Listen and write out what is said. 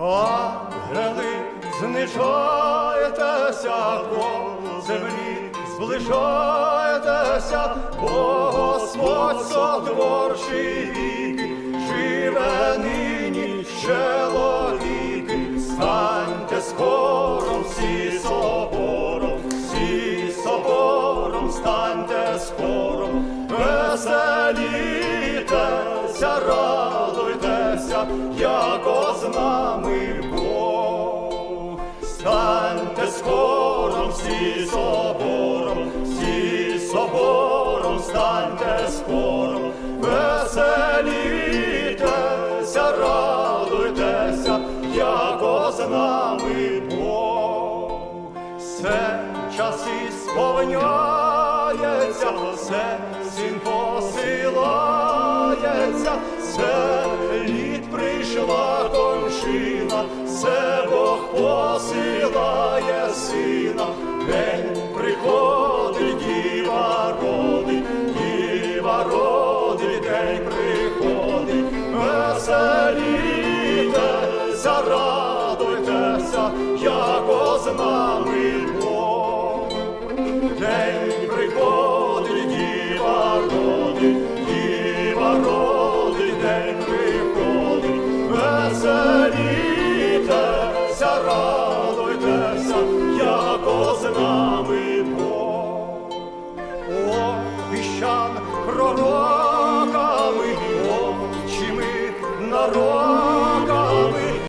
ангели, знижайтеся по землі, зближайтеся, бо Господь сотворший віки, живе нині чоловіки, станьте скором всі собором, всі собором, станьте скором, веселітеся, радуйтеся, яко з нами Бог. Станьте скором всі собором, всі собором, станьте скором, веселітеся, радуйтеся, яко з нами Бог. Все часи сповняється, все син посилається, все посилає сина, день приходить, діва родить, діва родить, день приходить, веселітеся, радуйтеся, яко з нами Бог. День приходить, діва родить, діва родить, день приходить, веселітеся, радуйтеся, нами